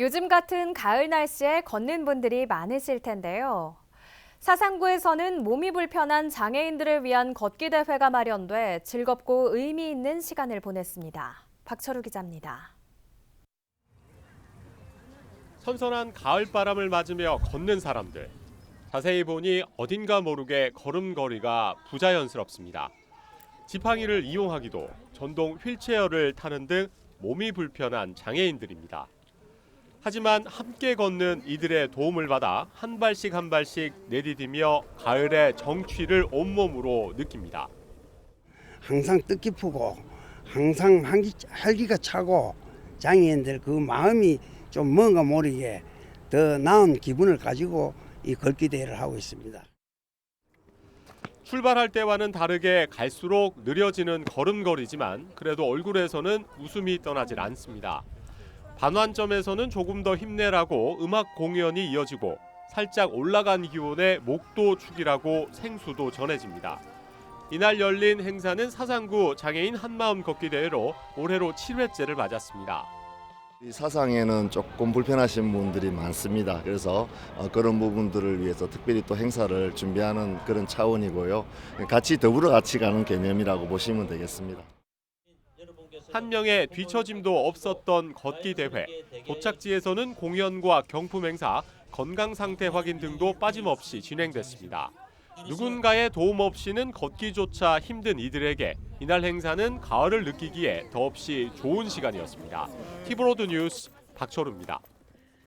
요즘 같은 가을 날씨에 걷는 분들이 많으실 텐데요. 사상구에서는 몸이 불편한 장애인들을 위한 걷기 대회가 마련돼 즐겁고 의미 있는 시간을 보냈습니다. 박철우 기자입니다. 선선한 가을 바람을 맞으며 걷는 사람들. 자세히 보니 어딘가 모르게 걸음걸이가 부자연스럽습니다. 지팡이를 이용하기도 전동 휠체어를 타는 등 몸이 불편한 장애인들입니다. 하지만 함께 걷는 이들의 도움을 받아 한 발씩 한 발씩 내디디며 가을의 정취를 온몸으로 느낍니다. 항상 뜻깊고 항상 한기, 활기가 차고 장애인들 그 마음이 좀 뭔가 모르게 더 나은 기분을 가지고 이 걷기 대회를 하고 있습니다. 출발할 때와는 다르게 갈수록 느려지는 걸음걸이지만 그래도 얼굴에서는 웃음이 떠나질 않습니다. 반환점에서는 조금 더 힘내라고 음악 공연이 이어지고 살짝 올라간 기온에 목도 축이라고 생수도 전해집니다. 이날 열린 행사는 사상구 장애인 한마음 걷기 대회로 올해로 7회째를 맞았습니다. 이 사상에는 조금 불편하신 분들이 많습니다. 그래서 어, 그런 부분들을 위해서 특별히 또 행사를 준비하는 그런 차원이고요. 같이 더불어 같이 가는 개념이라고 보시면 되겠습니다. 한 명의 뒤처짐도 없었던 걷기 대회. 도착지에서는 공연과 경품 행사, 건강 상태 확인 등도 빠짐없이 진행됐습니다. 누군가의 도움 없이는 걷기조차 힘든 이들에게 이날 행사는 가을을 느끼기에 더없이 좋은 시간이었습니다. 티브로드 뉴스 박철우입니다.